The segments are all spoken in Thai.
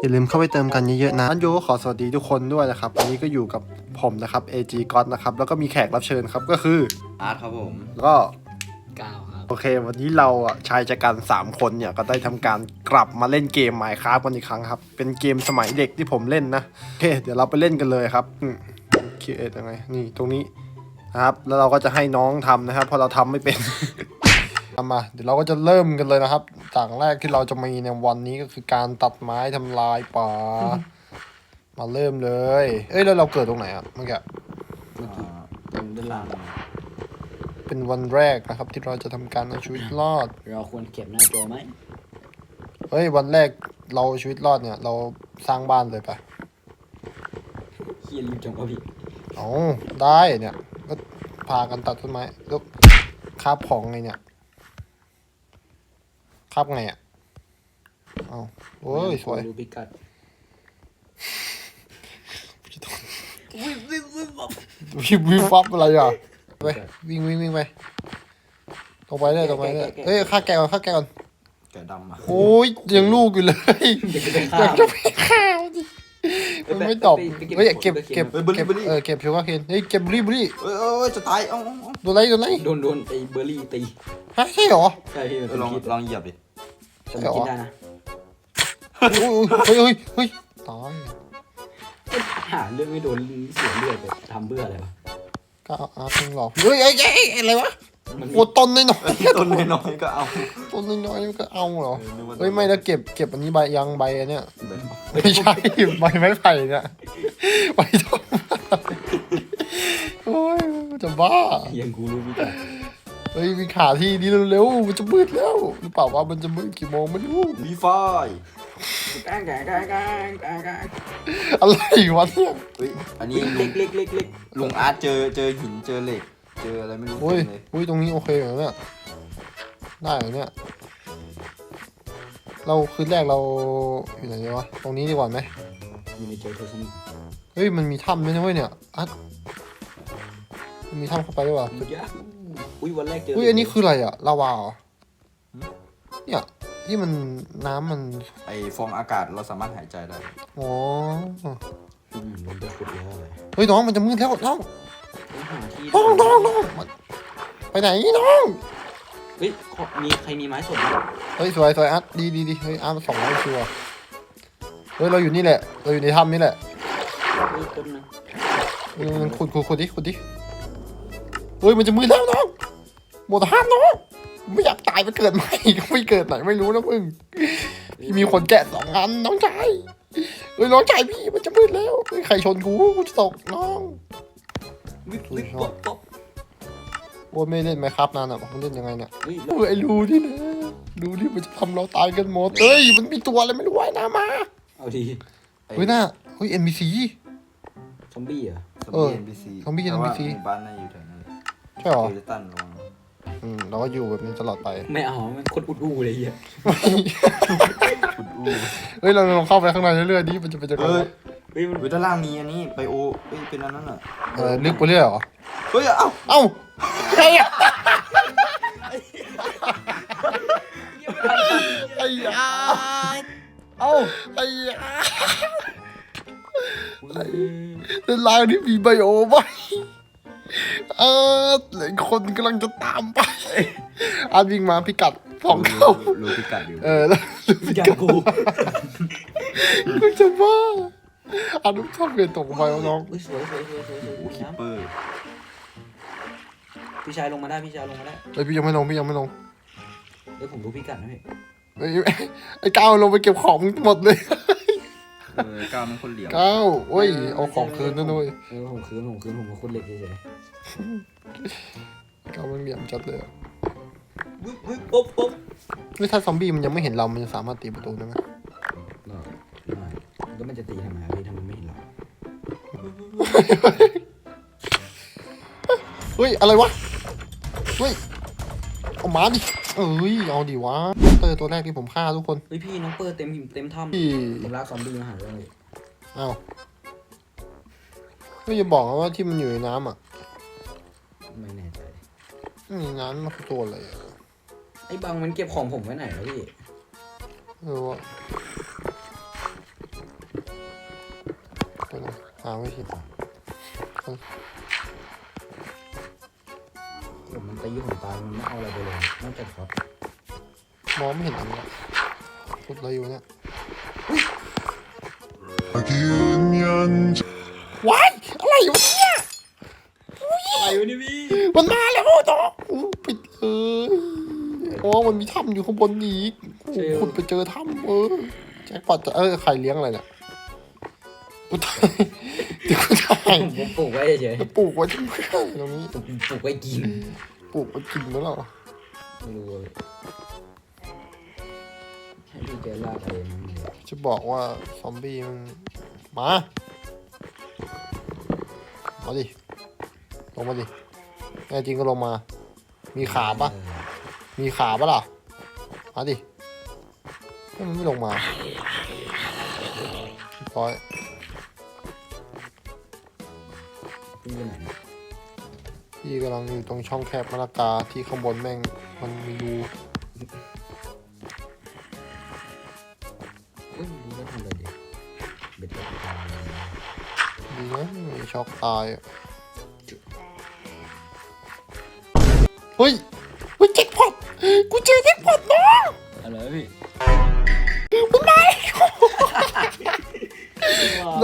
อย่าลืมเข้าไปเติมกันเยอะๆนะอันโยก็ขอสวัสดีทุกคนด้วยนะครับวันนี้ก็อยู่กับผมนะครับ AG God นะครับแล้วก็มีแขกรับเชิญครับก็คืออาร์ตครับผม แล้วก็เก้าครับ โอเค วันนี้เราอะชายจักรัน3คนเนี่ยก็ได้ทำการกลับมาเล่นเกม Minecraft กันอีกครั้งครับ เป็นเกมสมัยเด็กที่ผมเล่นนะโอเค เดี๋ยวเราไปเล่นกันเลยครับอืมคิดเอ็ดยังไงนี่ตรงนี้นะครับแล้วเราก็จะให้น้องทำนะครับเพราะเราทำไม่เป็นทำ มาเดี๋ยวเราก็จะเริ่มกันเลยนะครับจากแรกที่เราจะมีในวันนี้ก็คือการตัดไม้ทำลายป่า มาเริ่มเลย เอ้ยแล้วเราเกิดตรงไหนอะเมื่อกี้เมื่อกี้ตรงด้านล่างเป็นวันแรกนะครับ ที่เราจะทำการเอาชีวิตรอด เราควรเก็บหน้าจอไหมเฮ้ยวันแรกเราชีวิตรอดเนี่ย เราสร้างบ้านเลยปะเฮียรีบจังวะพี่อ๋อได้เนี่ยก็พากันตัดต้นไม้แล้วคาบของไงเนี่ย คาบไงอะเอาโอ้ยสวยดูพิกัดวิบวิบฟับอะไรอะไปวิ่งวิ่งวิ่งไปตรงไปเลยตรงไปเลยเอ้ยฆ่าแกะก่อนฆ่าแกะก่อนแกะดำอะโอ้ยยังลูกอยู่เลยเด็กจะอฆ่ายากจะไปฆ่ามันดิมันไม่ตอบเฮ้ยเก็บเก็บเก็บเออเก็บชัวร์เคนเฮ้ยเก็บบุหรี่บุหรี่เอ้ยเอ้ยจะตายเอ้าเอ้าเอ้าโดนอะไรโดนอะไรโดนโดนไอ้เบอร์รี่ตีฮะใช่เหรอใช่พี่มันเอเป็อนลองพิษลองเหยียบดิ แต่มันกินได้นะโอ้ยเฮ้ยเฮ้ยเฮ้ยตายหาเรื่องไม่โดนเสียเลือดไปทำเบื่ออะไรวะก็เอาอาร์ตมึงหลอกเฮ้ยเอ้ยเอ้ยเอ้ยอะไรวะมันโอ้ต้นน้อยต้นน้อยๆก็เอาๆต้นน้อยๆมันก็เอาเหรอเออนึกว่าเฮ้ยไม่แล้วเก็บเก็บอันนี้ใบยังใบอันเนี้ยแบบไม่ใช่ใบไม้ไผ่เนี่ยใบต้นโอ้ยจะบ้า ยังกูรู้พิกัดเฮ้ยมีขาที่นี่เร็วๆมันจะมืดแล้วหรือเปล่าว่ามันจะมืดกี่โมงไม่รู้มีไฟกางกางกางกางกางกางอะไรวะเนี่ยเฮ้ยอันนี้ลุเล็งกเล็กเล็กเล็กลุงอาร์ตเจอเจอหินเจอเหล็ก เจออะไรไม่รู้โอ้ยเต็มเลยโอ้ยตรงนี้โอเคเหรอเนี่ยได้เหรอเนี่ยเราคืนแรกเราอยู่ไหนดีวะตรงนี้ดีกว่าไหมอยู่ในเจอเทอร์ซันเฮ้ยมันมีถ้ำด้วยนะเว้ยเนี่ยอัดมันมีถ้ำเข้าไปด้วยวะ ยาก อุ้ยวันแรกเจออุ้ยอันนี้คืออะไรอะลาวาเหรอเนี่ยที่มันน้ำมันไอฟองอากาศเราสามารถหายใจได้ อ๋ออืมมันจะขุดแล้วอะไรเฮ้ยน้องมันจะมืดแล้วน้องต้องหาที่น้องน้องน้องมันไปไหนน้องเฮ้ยขอมีใครมีไม้สดไหมเฮ้ยสวยสวยอัดดีดีดีเฮ้ยอัดสองร้อยชัวร์เฮ้ยเราอยู่นี่แหละ เราอยู่ในถ้ำนี่แหละเฮ้ยต้นนึงเออขุดขุดขุดดิขุดดิ เฮ้ยมันจะมืดแล้วน้องหมดห้ามน้องไม่อยากตายไปเกิดใหม่ก็ไม่เกิดไหนไม่รู้นะมึงพี่มีคนแกะสองอันน้องชายเฮ้ยน้องชายพี่มันจะมืดแล้วเฮ้ยใครชนกูกูจะตกน้องวิบวิบป๊อปป๊อปโอ้ยไม่เล่นไหมครับนานอะมันเล่นยังไงเนี่ยเฮ้ยเออไอ้รูนี่นะรูนี่มันจะทำเราตายกันหมดเอ้ยมันมีตัวอะไรไม่รู้ว่ายน้ำมาเอาดีไอ้เฮ้ยน่าเฮ้ย NPC ซอมบี้เหรอซอมเออบี้ NPC ซอมบี้แต่ว่า NPC หมู่บ้านน่าอยู่แถวนั้น ใช่เหรอเกลตันระวังอืมเราก็อยู่แบบนี้ตลอดไป ไม่เอามันคนอุดอูเลยเฮียขุดอู้เฮ้ยเราลองเข้าไปข้างในเรื่อยๆดิมันจะเป็นจะไงเฮ้ยเฮ้ยมันเฮ้ยด้านล่างมีอันนี้ไปโอเฮ้ยเป็นอันนั้นอะเออลึกไปเรื่อยเหรอ เฮ้ยเอ้าเอ้าใครอะไอ้ยาเอ้าไอ้ยาในลายนี้มีไบโอไหม เออเหลือคนกำลังจะตามไปอาวิ่งมาพิกัดสองเข้ารู้รู้พิกัดอยู่เออแล้วอย่ากูกูจะบ้าอานุชอบเรียนตกไปวะน้องเฮ้ยสวยสวยสวยสวยสวยโอ้คิปน้เปอร์ำพี่ชายลงมาได้พี่ชายลงมาได้ไอยพี่ยังไม่ลงพี่ยังไม่ลงเดี๋ยวผมรู้พิกัดนะพี่ไอ้ไอ้ก้าวลงไปเก็บของหมดเลย เออก้าวมันคนเหลี่ยมก้าวโอ้ย เอาของคืนนั่นด้วยเออผมคืนผมคืนผมเป็นคนเหล็กเฉยก้าวมันเหลี่ยมจัดเลยอะๆวิบวิบป๊อปป๊อปเฮ้ยถ้าซอมบี้มันยังไม่เห็นเรา มันจะสามารถตีประตูได้ไหมเออได้แล้วมันจะตีทำไมอะพี่ทำไมไม่เห็นเราเฮ้ย อะไรวะ เฮ้ย เอามาดิเอ้ยเอาดิวะเตอร์ตัวแรกที่ผมฆ่าทุกคนเฮ้ยพี่น้องเปิดเต็มหิมเต็มถ้ำพี่ผมลากซอมบี้มาหาเรื่องเลยเอาไม่จะบอกนะว่าที่มันอยู่ในน้ำอะไม่แน่ใจ ในน้ำมันคือตัวอะไรอะไอ้บังมันเก็บของผมไว้ไหนแล้วพี่เออวะเดี๋ยวนะหาไม่ผิด ตีผมตายมันไม่เอาอะไรไปเลยนอกจากช็อตมองไม่เห็นอะไรเลยพูดอะไรอยู่เนี่ยยืนยันว้ายอะไรอยู่เนี่ยอะไรวะนี่พี่มันมาแล้วต่ออู้ปิดเอออ๋อมันมีถ้ำอยู่ข้างบนอีกโอ้ขุดไปเจอถ้ำเออแจ็คพอตเออใครเลี้ยงอะไรเนี่ยกูตายเดี๋ยวกูตายผมปลูกไว้เฉยปลูกไว้ที่เพื่อนตรงนี้ๆผมปลูกไว้กิน ปลูกไว้กินแล้วเหรอไม่รู้เลยให้พี่เจอลากอะไรนั่นเลยจะบอกว่าซอมบี้มันมามาดิลงมาดิแน่จริงก็ลงมา มีขาปะมีขาปะล่ะมาดิเฮ้ยมันไม่ลงมาเรียบร้อย พี่กำลังอยู่ตรงช่องแคบมะละกาที่ข้างบนแม่งมันมีรูเอ้ยดูว่าทำอะไรดีเบ็ดตกปลาอะไรนะดีนะไม่มีช็อกตายอะเฮ้ยเฮ้ยแจ็คพอตกูเจอแจ็คพอตน้องอะไรวะพี่มันมา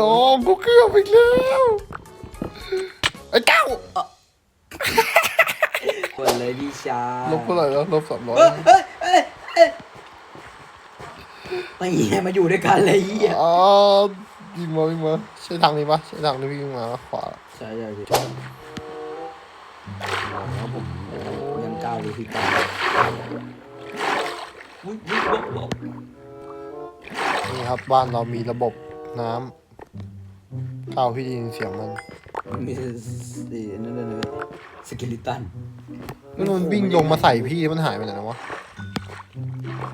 น้องกูเกือบอีกแล้ว เลยพี่ชายลบเท่าไหร่แล้วลบสามร้อยเฮ้ยเฮ้ยเฮ้ยเฮ้ยไม่เหี้ยมาอยู่ด้วยกันเลยเหี้ยอ๋อยิงมายิงมาใช่ทางนี้ปะใช่ทางนี้พี่ยิงมาขวาใช่ใช่พี่บอกแล้วผมยังก้าวเลยพี่ก้าวอุ๊ยอุ๊ยอุ๊ยอุ๊ยนี่ครับบ้านเรามีระบบน้ำเก้าพี่ได้ยินเสียงมัน มีสีนั่นนั่นสกิลิตันแล้วมันวิ่งลงมาใส่พี่มันหายไปไหนแล้ววะ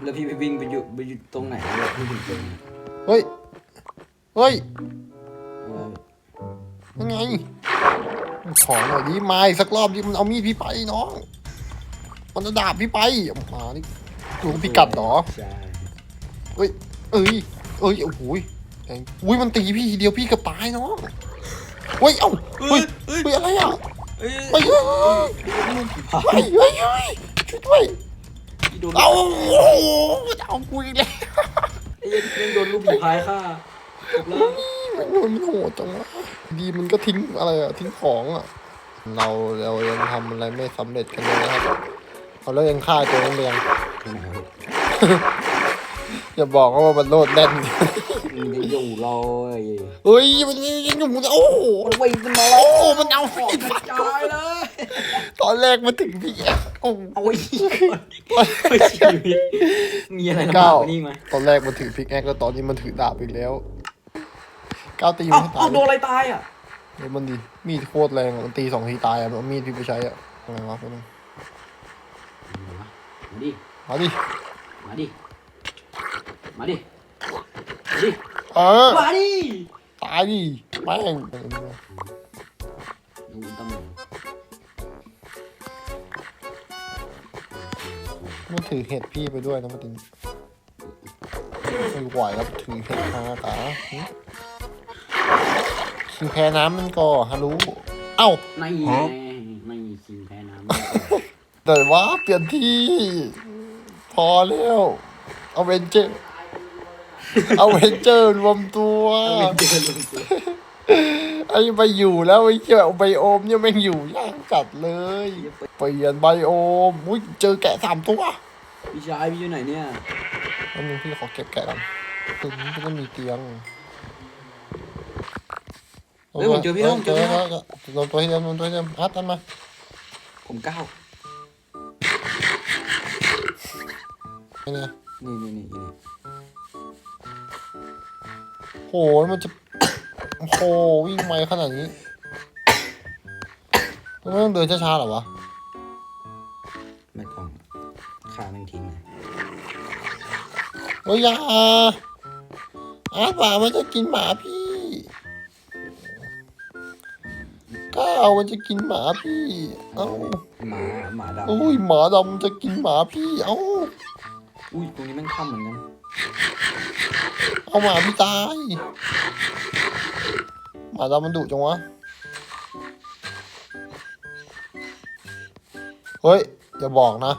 แล้วพี่ไปวิ่งไปอยู่ไปอยู่ตรงไหนแล้วพี่ถึงเจอเฮ้ย เฮ้ยยังไงขอหน่อยดิมาอีกสักรอบดิมันเอามีดพี่ไปน้อง มันจะดาบพี่ไปเอมานี่ดูพี่กัดเหรอเอ้ย เอ้ย เอ้ย โอ้โหยอุ้ยมันตีพี่ทีเดียวพี่ก็ตายเนาะ เฮ้ยเอ้าเฮ้ยเฮ้ยอะไรอะเอ้ยเฮ้ยเฮ้ยลูกผีพาเฮ้ยเฮ้ยเฮ้ยช่วยด้วยพี่โดนเอาโอ้โหจะเอากูอีกแล้วไอ้เหี้ยังโดนลูกผีพายฆ่าจบแล้วมันมันโหดจังวะดีมันก็ทิ้งอะไรอะทิ้งของอะเราเรายังทำอะไรไม่สำเร็จกันเลยนะครับเอาแล้วยังฆ่าตัวเองไปยังไปไหนวะอย่าบอกนะว่ามันโลดแน่น มันยังอยู่รอไอ้เฮ้ยมันยังอยู่โอ้โหมันวิ่งมันมาแล้โอ้วมันเอากระจายเลย ตอนแรกมาถึงพี่โอ้เอาไว้ไม่ชีวิตมีอะไรลำบากกว่านี้ไหมตอนแรกมันถือพิกแอคแล้วตอนนี้มันถือดาบอีกแล้วก้าวตีมัเอ้านให้ตาเอายโดนอะไรตายอะเดี๋ยวมันดีมีดโคตรแรงอะมันตีสองทีตายอะมันเอามีดพี่ไปใช้อะอะไรวะเพื่อนงมาดิ มาดิ มาดิ มาดิ มาดิ เออ มาดิตายดิแม่งดูตำแหน่งมันถือเห็ดพี่ไปด้วยนะมันตินไม่ไหวแล้วถือเห็ดมาตาหึคิงแพ้น้ำมันก็ฮารุเอ้า ไม่ไงไม่ชิงแพ้น้ำแต่ว่าเปลี่ยนที่ พอแล้ว เอาเวนเจอร์ เอาเวนเจอร์รวมตัวเอาไปเจอลงตัวไอ้ไปอยู่แล้วไอ้เจ้าไบโอมเนี่ยแม่งอยู่ยากจัดเลยเปลี่ยนไบโอมอุ้ยเจอแกะสามตัวพี่ชายพี่อยู่ไหนเนี่ยอันนึงพี่ขอเก็บแกะก่อนตึงนี้ก็มีเตียงเฮ้ยผมเจอพี่แล้วผมเจอพี่แล้วโดนตัวให้เดิมโดนตัวให้เดิมอัดตันมา ผมก้าวไอ้เนี่ยนี่นี่นี่นี่ โหมันจะ โอ้โหวิ่งไวขนาดนี้ไม่ต้องเดินช้าๆหรอวะไม่ต้องฆ่าแม่งทิ้งเลยโอ้ยอย่าอาหมามันจะกินหมาพี่ก้าวมันจะกินหมาพี่ เอ้าหมาหมาดำโอ้ยหมาดำจะกินหมาพี่ เอ้าอุ้ยตรงนี้แม่งค่ำเหมือนกัน เอาหมาพี่ตาย หมาดำมันดุจังวะ เฮ้ย อย่าบอกนะ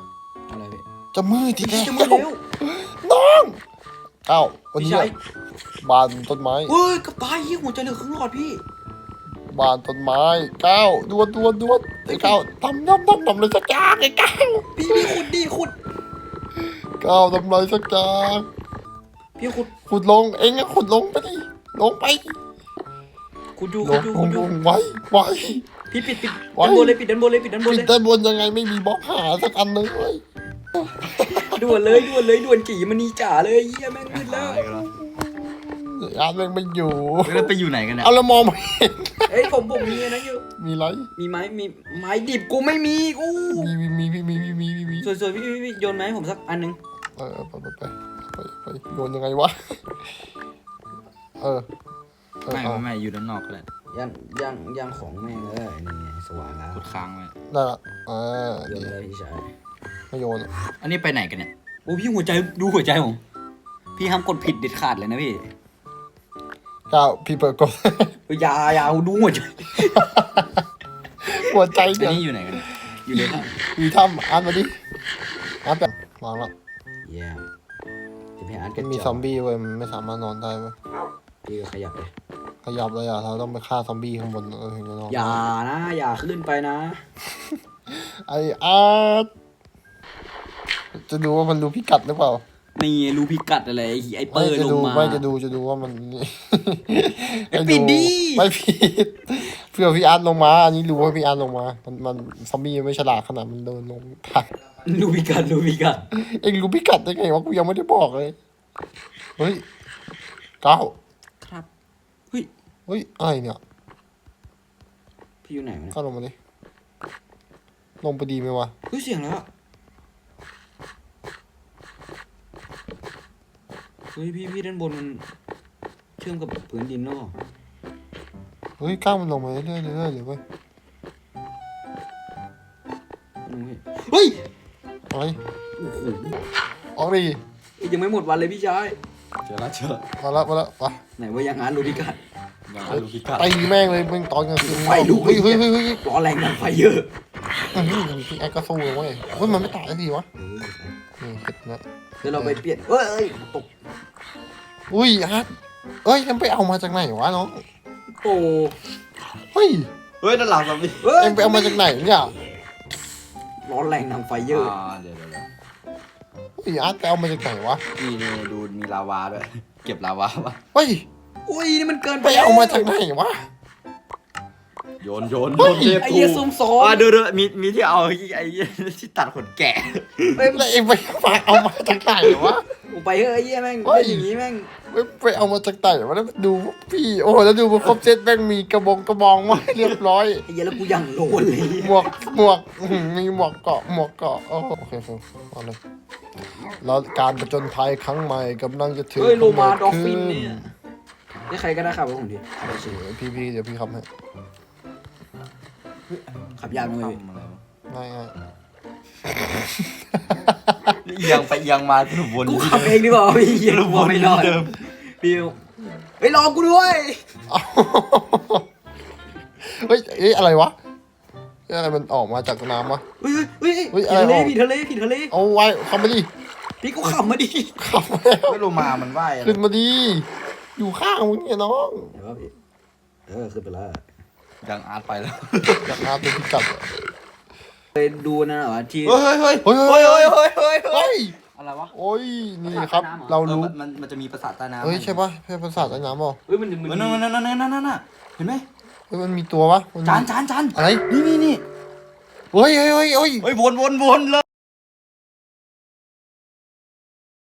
อะไรพี่จะมืดทีแรกจะมาเร็วน้องเอ้าวันพี่นี้ชายบานต้นไม้เฮ้ยกระต่ายเหี้ยหัวใจเหลือครึ่งหลอดพี่ บานต้นไม้ก้าวดวนดวนดวนไอ้ก้าวทำทำทำทำอะไรสักอย่างไอ้ก้าวพี่พี่ขุดดิขุดก้าวทำอะไรสักอย่าง พี่ขุดขุดลงเองอะขุดลงไปดิลงไปขุดอยู่ลขุดงอยู่ลขุงดอยู่ลงไว้ไว้ พี่ปิดปิดไว้ ด้านบนเลยปิดด้านบนเลยปิดด้านบนปิเลดยด้านบนยังไงไม่มีบล็อกหาสักอันหนึ่งเลยด่วนเลยด่วนเลยด่วนจีมันนีจ๋าเลยเหี้ยแม่งมืดแล้วตายกันแล้วอาร์ตแม่งไม่อยู่เฮ้ยแล้วไปอยู่ไหนกันเนี่ยเอาแล้วมองไม่เห็นเอ้ยผมผมมีอันนั้นอยู่มีไรมีไม้มีไม้ดิบกูไม่มีกูมีมีมีมีมีมีมีมีสวยๆพี่พี่พี่โยนไม้ให้ผมสักอันหนึงเออไปไปไป ไปไปโยนยังไงวะ เออเออไม่เอาไม่ไม่อยู่ด้านนอกก็ได้ย่างย่างย่างของแม่งเลยนี่ไงสว่างแล้วกดค้างไว้ได้ละอ่าโยดีนเลยพี่ชายไม่โยนอะอันนี้ไปไหนกันเนี่ยโอ้พี่หัวใจดูหัวใจผมพี่ห้ามกดผิดเด็ดขาดเลยนะพี่ก้าวพี่เปิดกด อย่าอย่าดูหัวใจหัวใจอันเนี่ยนี้อยู่ไหนกันเนี่ยอยู่เลยครับมีถ้ำอาร์ตมาดิอาร์ตแบบวางละเยี่ยม จะพี่อาร์ตมักันมีซอมบี้เว้ยมันไม่สามารถนอนได้เว้ยพี่ก็ขยับเลยขยับเลยอะเราต้องไปฆ่าซอมบี้ข้างบนเออถึงจะนอนอย่านะ อย่าขึ้นไปนะ ไออาร์ตจะดูว่ามันรู้พิกัดหรือเปล่านี่รู้พิกัดอะไรไอ้ไอ้เปิไม่ดจะลดูงมาไม่จะดูจะดูว่ามันไอ้ปิดดิไม่ผิดเพื่อพี่อาร์ตลงมา อันนี้รู้ว่าพี่อาร์ตลงมา มันมันซอมบี้ไม่ฉลาดขนาดมันเดินลงทางรู้พิกัดรู้พิกัดเอ็งรู้พิกัดได้ไงวะกูยังไม่ได้บอกเลย เฮ้ยเก้าครับเฮ้ยเฮ้ยอะไรเนี่ยพี่อยู่ไหนวะเนี่ยเก้าลงมาดิลงไปดีไหมวะเฮ้ยเสียงแล้วอะเฮ้ยพี่พี่ด้านบนมันเชื่อมกับพื้นดินเนาะเฮ้ยเก้ามันลงมาเรื่อยๆเรื่อยๆเลยเว้ยเฮ้ยอะไรโอ้โหออกดิ ยังไม่หมดวันเลยพี่ชายเจอแล้วเจอแล้วมาละมาละไปไหนว่ายังงานรู้พิกัดยังไม่รู้พิกัดตีแม่งเลยมึงตอนกลางคืนไฟลุกเฮ้ยเฮ้ยเฮ้ยเฮ้ยร้อนแรงดังไฟเยอะอื้อหือพี่แอคก็สู้เลยเว้ยเฮ้ยมันไม่ตายสักทีวะนี่เห็ดนะเดี๋ยวเราไปเปลี่ยนเอ้ยเอ้ยตกอุ้ยอาร์ตเอ้ยยังไปเอามาจากไหนวะน้องโอ้เฮ้ยเฮ้ยด้านหลังซอมบี้เฮ้ยเอ็งไปเอามาจากไหนเนี่ยร้อนแรงดังไฟเยอ่อะาเดี๋ยวเดี๋ยว เดี๋ยวเฮ้ยอาร์ตไปเอามาจากไหนวะนี่นี่ดูมีลาวาด้วย เก็บลาวาปะเฮ้ยอุ้ยนี่มันเกินไปเอามาจากไหนวะ โยนโยนเฮ้โยยนเทปไอ้ทูเหี้ยซุ่มซ้ออ่านเดี๋ยวเดี๋ยวมีมีที่เอาไอ้ไอ้เหี้ยที่ตัดขนแกะเฮ้ยแล้วเอ็งไปเอามาจากไหนวะ กูไปเฮ้ยไอ้เหี้ยแม่งเฮ้ย เป็นอย่างงี้แม่ง ไปไปเอามาจากไหนวะแล้วดูพี่ โอ้โหแล้วดูมันครบเซตแม่งมีกระบองกระบองมาเรียบร้อย ไอ้เหี้ยแล้วกูยังโลนเลยหมวกหมวกอื้อหือมีหมวกเกาะหมวกเกาะโอ้โอเคโอเคเอาเลยแล้วการประจนภัยครั้งใหม่กำลังจะถึงเฮ้ยโลมาดกำอลัฟงฟินขึ้เนี่ยนี่ใครก็ได้ขับรถผมดิเอาไปสิเออพี่พี่เดี๋ยวพี่ขับให้ขับยากหน่อยทำอะไรวะง่ายง่ายเอียงไปเอียงมาสรุปวนกูที่ขับเดิเองดีกว่าพี่เหี้ยสรุปกูวนไม่ที่รอด เดิม พี่เฮ้ยรอกูด้วยเอาเฮ้ยเอ้ยอะไรวะเฮ้ยอะไรมันออกมาจากน้ำวะ เฮ้ยเฮ้ยเฮ้ยผิดอะไรทะเลออกผิดทะเลผิดทะเลเอาไว้ขับมาดิพี่กูขับมาดิขับมาแล้วไม่โลมามันว่ายอะไรขึ้นมาดิอยู่ข้างมึงเนี่ยน้องเดี๋ยวพี่เออขึ้นไปแล้วยังอาร์ตไปแล้วจากน้ำเป็นพิกัดอะไปดูนะเหรอที่เฮ้ยเฮ้ยเฮ้ยเฮ้เฮ้ยยเฮ้ยเฮ้ยเฮ้ยเฮ้ย อะไรวะ โอ้ยนี่ครับ เราเออรู้มันมันมันจะมีประสาทใต้น้ำเฮ้ยใช่ปะใช่ภาษาใต้น้ำเปล่าเฮ้ยมันมันเออนั่นนั่นนั่นนั่นนั่นน่ะเห็นไหมเฮ้ยมันมีตัววะมัมี จานจานจานอะไร นี่นี่นี่เฮ้ยเฮ้ยเฮ้ยเฮ้ย เฮ้ยวนวนวนเลย